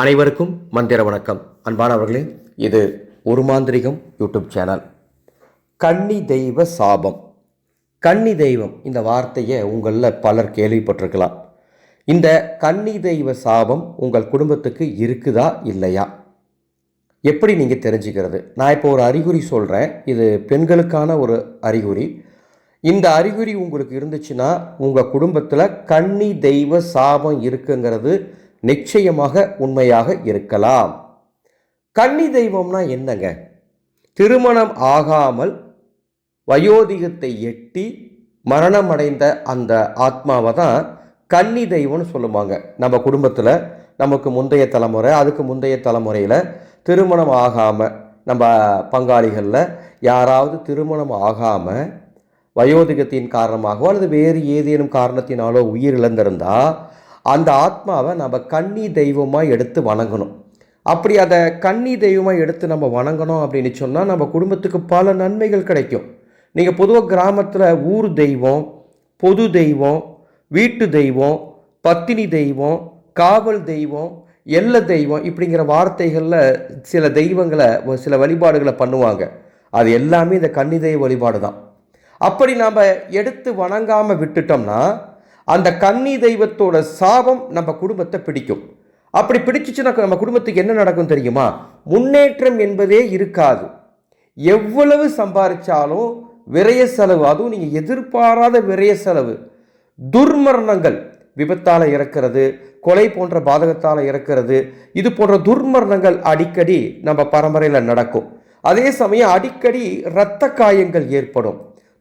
அனைவருக்கும் மந்திர வணக்கம். அன்பானவர்களே இது ஒரு மாந்திரிகம் யூடியூப் சேனல். கன்னி தெய்வ சாபம். கன்னி தெய்வம் இந்த வார்த்தையை உங்களில் பலர் கேள்விப்பட்டிருக்கலாம். இந்த கன்னி தெய்வ சாபம் உங்கள் குடும்பத்துக்கு இருக்குதா இல்லையா? எப்படி நீங்கள் தெரிஞ்சுக்கிறது? நான் இப்போ ஒரு அறிகுறி சொல்கிறேன் இது பெண்களுக்கான ஒரு அறிகுறி. இந்த அறிகுறி உங்களுக்கு இருந்துச்சுன்னா உங்கள் குடும்பத்தில் கன்னி தெய்வ சாபம் இருக்குங்கிறது நிச்சயமாக உண்மையாக இருக்கலாம். கன்னி தெய்வம்னா என்னங்க? திருமணம் ஆகாமல் வயோதிகத்தை எட்டி மரணமடைந்த அந்த ஆத்மாவை தான் கன்னி தெய்வம்னு சொல்லுவாங்க. நம்ம குடும்பத்தில் நமக்கு முந்தைய தலைமுறை அதுக்கு முந்தைய தலைமுறையில் திருமணம் ஆகாமல் நம்ம பங்காளிகளில் யாராவது திருமணம் ஆகாமல் வயோதிகத்தின் காரணமாகவோ அல்லது வேறு ஏதேனும் காரணத்தினாலோ உயிர் இழந்திருந்தால் அந்த ஆத்மாவை நம்ம கன்னி தெய்வமாக எடுத்து வணங்கணும். அப்படி அதை கன்னி தெய்வமாக எடுத்து நம்ம வணங்கணும் அப்படின்னு சொன்னால் நம்ம குடும்பத்துக்கு பல நன்மைகள் கிடைக்கும். நீங்கள் பொதுவாக கிராமத்தில் ஊர் தெய்வம் பொது தெய்வம் வீட்டு தெய்வம் பத்தினி தெய்வம் காவல் தெய்வம் எல்ல தெய்வம் இப்படிங்கிற வார்த்தைகளில் சில தெய்வங்களை சில வழிபாடுகளை பண்ணுவாங்க. அது எல்லாமே இந்த கன்னி தெய்வ வழிபாடு தான் அப்படி நாம் எடுத்து வணங்காமல் விட்டுட்டோம்னா அந்த கன்னி தெய்வத்தோட சாபம் நம்ம குடும்பத்தை பிடிக்கும். அப்படி பிடிச்சிச்சுன்னா நம்ம குடும்பத்துக்கு என்ன நடக்கும் தெரியுமா? முன்னேற்றம் என்பதே இருக்காது. எவ்வளவு சம்பாதிச்சாலும் விரய செலவு அதுவும் நீங்கள் எதிர்பாராத விரய செலவு. துர்மரணங்கள் விபத்தால் இறக்கிறது கொலை போன்ற பாதகத்தால் இறக்கிறது இது போன்ற துர்மரணங்கள் அடிக்கடி நம்ம பரம்பரையில் நடக்கும். அதே சமயம் அடிக்கடி இரத்த காயங்கள் ஏற்படும்.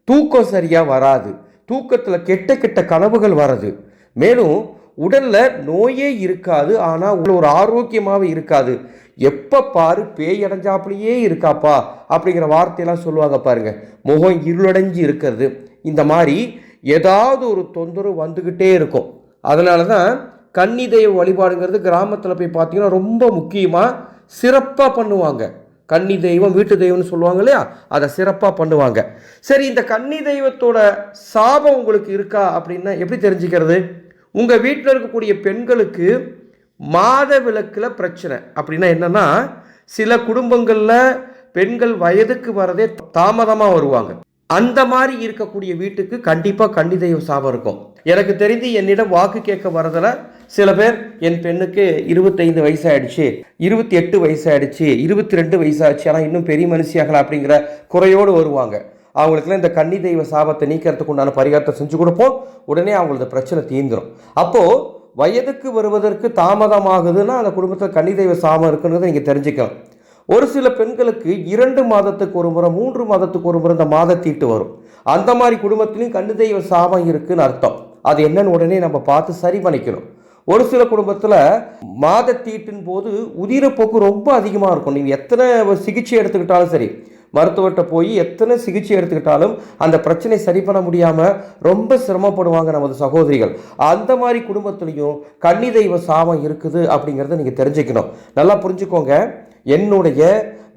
தூக்கம் சரியாக வராது. தூக்கத்தில் கெட்ட கெட்ட கனவுகள் வர்றது. மேலும் உடலில் நோயே இருக்காது ஆனால் உள்ள ஒரு ஆரோக்கியமாகவே இருக்காது. எப்போ பாரு பேய் அடைஞ்சாப்புலையே இருக்காப்பா அப்படிங்கிற வார்த்தையெல்லாம் சொல்லுவாங்க பாருங்க. முகம் இருளடைஞ்சு இருக்கிறது. இந்த மாதிரி ஏதாவது ஒரு தொந்தரவு வந்துக்கிட்டே இருக்கும். அதனால தான் கன்னி தெய்வ வழிபாடுங்கிறது கிராமத்தில் போய் பார்த்தீங்கன்னா ரொம்ப முக்கியமாக சிறப்பாக பண்ணுவாங்க. கன்னி தெய்வம் வீட்டு தெய்வம்னு சொல்லுவாங்க இல்லையா? அதை சிறப்பாக பண்ணுவாங்க. சரி இந்த கன்னி தெய்வத்தோட சாபம் உங்களுக்கு இருக்கா அப்படின்னா எப்படி தெரிஞ்சுக்கிறது? உங்கள் வீட்டில் இருக்கக்கூடிய பெண்களுக்கு மாத விளக்கில் பிரச்சனை. அப்படின்னா என்னன்னா சில குடும்பங்களில் பெண்கள் வயதுக்கு வரதே தாமதமாக வருவாங்க. அந்த மாதிரி இருக்கக்கூடிய வீட்டுக்கு கண்டிப்பாக கன்னி தெய்வ சாபம் இருக்கும். எனக்கு தெரிந்து என்னிடம் வாக்கு கேட்க வரதில் சில பேர் என் பெண்ணுக்கு இருபத்தைந்து வயசாயிடுச்சு இருபத்தி எட்டு வயசாயிடுச்சு இருபத்தி ரெண்டு வயசாச்சு ஆனால் இன்னும் பெரிய மனுஷியாகலாம் அப்படிங்கிற குறையோடு வருவாங்க. அவங்களுக்குலாம் இந்த கன்னி தெய்வ சாபத்தை நீக்கிறதுக்கு உண்டான பரிகாரத்தை செஞ்சு கொடுப்போம். உடனே அவங்களது பிரச்சனை தீந்துடும் அப்போது வயதுக்கு வருவதற்கு தாமதமாகுதுன்னா அந்த குடும்பத்தில் கன்னி தெய்வ சாபம் இருக்குன்றதை நீங்கள் தெரிஞ்சுக்கலாம். ஒரு சில பெண்களுக்கு இரண்டு மாதத்துக்கு ஒரு முறை மூன்று மாதத்துக்கு ஒரு முறை இந்த மாத தீட்டு வரும். அந்த மாதிரி குடும்பத்திலையும் கண்ணு தெய்வ சாபம் இருக்குன்னு அர்த்தம். அது என்னன்னு உடனே நம்ம பார்த்து சரி பண்ணிக்கணும். ஒரு சில குடும்பத்தில் மாதத்தீட்டின் போது உதிரப்போக்கு ரொம்ப அதிகமாக இருக்கும். நீங்கள் எத்தனை சிகிச்சை எடுத்துக்கிட்டாலும் சரி மருத்துவர்கிட்ட போய் எத்தனை சிகிச்சை எடுத்துக்கிட்டாலும் அந்த பிரச்சனை சரி பண்ண முடியாமல் ரொம்ப சிரமப்படுவாங்க நமது சகோதரிகள். அந்த மாதிரி குடும்பத்துலேயும் கன்னி தெய்வ சாபம் இருக்குது அப்படிங்கிறத நீங்கள் தெரிஞ்சுக்கணும். நல்லா புரிஞ்சுக்கோங்க. என்னுடைய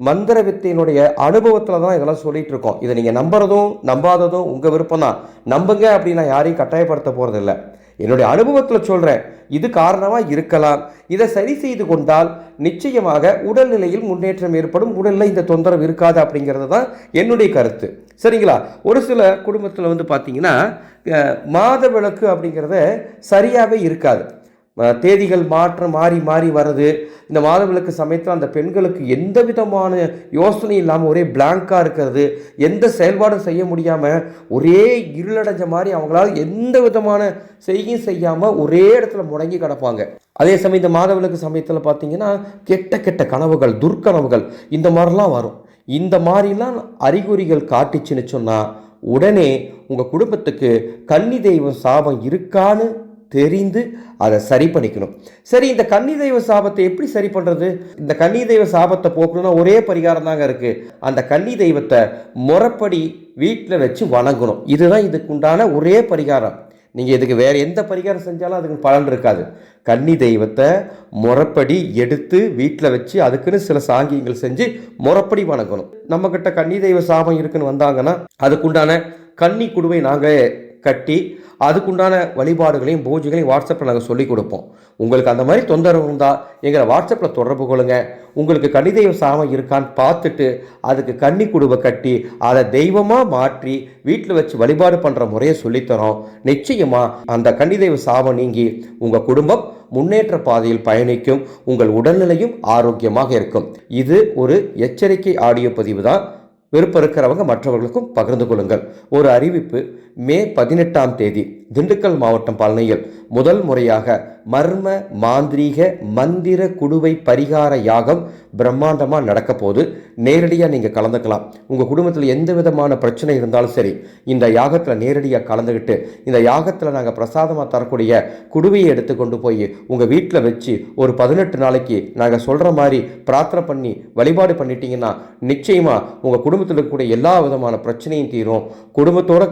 மந்திர வித்தையினுடைய அனுபவத்தில் தான் இதெல்லாம் சொல்லிட்டு இருக்கோம் இதை நீங்கள் நம்புறதும் நம்பாததும் உங்கள் விருப்பம் தான். நம்புங்க அப்படின்னு நான் யாரையும் கட்டாயப்படுத்த போகிறதில்ல என்னுடைய அனுபவத்தில் சொல்கிறேன் இது காரணமாக இருக்கலாம். இதை சரி செய்து கொண்டால் நிச்சயமாக உடல்நிலையில் முன்னேற்றம் ஏற்படும். உடலில் இந்த தொந்தரவு இருக்காது அப்படிங்கிறது தான் என்னுடைய கருத்து. சரிங்களா? ஒரு சில குடும்பத்தில் வந்து பார்த்தீங்கன்னா மாத விளக்கு அப்படிங்கிறத சரியாகவே இருக்காது. தேதிகள் மாற்றம் மாறி மாறி வர்றது இந்த மாதவிலக்கு சமயத்தில் அந்த பெண்களுக்கு எந்த விதமான யோசனை இல்லாமல் ஒரே பிளாங்காக இருக்கிறது எந்த செயல்பாடும் செய்ய முடியாமல் ஒரே இருளடைஞ்ச மாதிரி அவங்களால எந்த விதமான செய்யும் செய்யாமல் ஒரே இடத்துல முடங்கி கிடப்பாங்க. அதே சமயம் இந்த மாதவிலக்கு சமயத்தில் பார்த்தீங்கன்னா கெட்ட கெட்ட கனவுகள் துர்க்கனவுகள் இந்த மாதிரிலாம் வரும். இந்த மாதிரிலாம் அறிகுறிகள் காட்டுச்சுன்னு சொன்னால் உடனே உங்கள் குடும்பத்துக்கு கன்னி தெய்வம் சாபம் இருக்கான்னு தெரிந்து அதை சரி பண்ணிக்கணும். சரி இந்த கன்னி தெய்வ சாபத்தை எப்படி சரி பண்ணுறது இந்த கன்னி தெய்வ சாபத்தை போக்கணும்னா ஒரே பரிகாரம் தாங்க இருக்குது அந்த கன்னி தெய்வத்தை முறப்படி வீட்டில் வச்சு வணங்கணும். இதுதான் இதுக்குண்டான ஒரே பரிகாரம். நீங்கள் இதுக்கு வேறு எந்த பரிகாரம் செஞ்சாலும் அதுக்கு பலன் இருக்காது. கன்னி தெய்வத்தை முறப்படி எடுத்து வீட்டில் வச்சு அதுக்குன்னு சில சாங்கியங்கள் செஞ்சு முறப்படி வணங்கணும். நம்மக்கிட்ட கன்னி தெய்வ சாபம் இருக்குன்னு வந்தாங்கன்னா அதுக்குண்டான கன்னி குடுவை நாங்கள் கட்டி அதுக்குண்டான வழிபாடுகளையும் பூஜைகளையும் வாட்ஸ்அப்பில் நாங்கள் சொல்லிக் கொடுப்போம். உங்களுக்கு அந்த மாதிரி தொந்தரவு இருந்தால் எங்களை வாட்ஸ்அப்பில் தொடர்பு கொள்ளுங்க. உங்களுக்கு கன்னிதெய்வ சாமம் இருக்கான்னு பார்த்துட்டு அதுக்கு கன்னி குடுவை கட்டி அதை தெய்வமாக மாற்றி வீட்டில் வச்சு வழிபாடு பண்ணுற முறையை சொல்லித்தரோம். நிச்சயமாக அந்த கன்னிதெய்வ சாமம் நீங்கி உங்கள் குடும்பம் முன்னேற்ற பாதையில் பயணிக்கும். உங்கள் உடல்நிலையும் ஆரோக்கியமாக இருக்கும். இது ஒரு எச்சரிக்கை ஆடியோ பதிவு தான். விருப்பம் இருக்கிறவங்க மற்றவர்களுக்கும் பகிர்ந்து கொள்ளுங்கள். ஒரு அறிவிப்பு மே பதினெட்டாம் தேதி திண்டுக்கல் மாவட்டம் பழனியில் முதல் முறையாக மர்ம மாந்திரீக மந்திர குடுவை பரிகார யாகம் பிரம்மாண்டமாக நடக்க போது நேரடியாக நீங்கள் கலந்துக்கலாம். உங்கள் குடும்பத்தில் எந்த விதமான பிரச்சனை இருந்தாலும் சரி இந்த யாகத்தில் நேரடியாக கலந்துக்கிட்டு இந்த யாகத்தில் நாங்கள் பிரசாதமாக தரக்கூடிய குடுவையை எடுத்து கொண்டு போய் உங்கள் வீட்டில் வச்சு ஒரு பதினெட்டு நாளைக்கு நாங்கள் சொல்கிற மாதிரி பிரார்த்தனை பண்ணி வழிபாடு பண்ணிட்டீங்கன்னா நிச்சயமாக உங்கள் குடும்பத்தில் இருக்கக்கூடிய எல்லா விதமான பிரச்சனையும் தீரும். குடும்பத்தோடு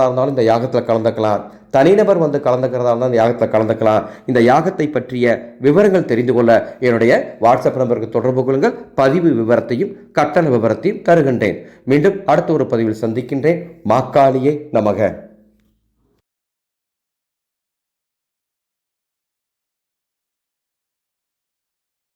கலந்துக்கிறதா இருந்தாலும் இந்த யாகத்தில் கலந்துக்கலாம். தனிநபர் வந்து கலந்துக்கிறதா இருந்தால் இந்த யாகத்தில் கலந்துக்கலாம். இந்த யாகத்தை பற்றிய விவரங்கள் தெரிந்து கொள்ள என்னுடைய வாட்ஸ்அப் நம்பருக்கு தொடர்பு கொள்ளுங்கள். பதிவு விவரத்தையும் கட்டண விவரத்தையும் தருகின்றேன். மீண்டும் அடுத்த ஒரு பதிவில் சந்திக்கின்றேன். மாக்காளியே நமக.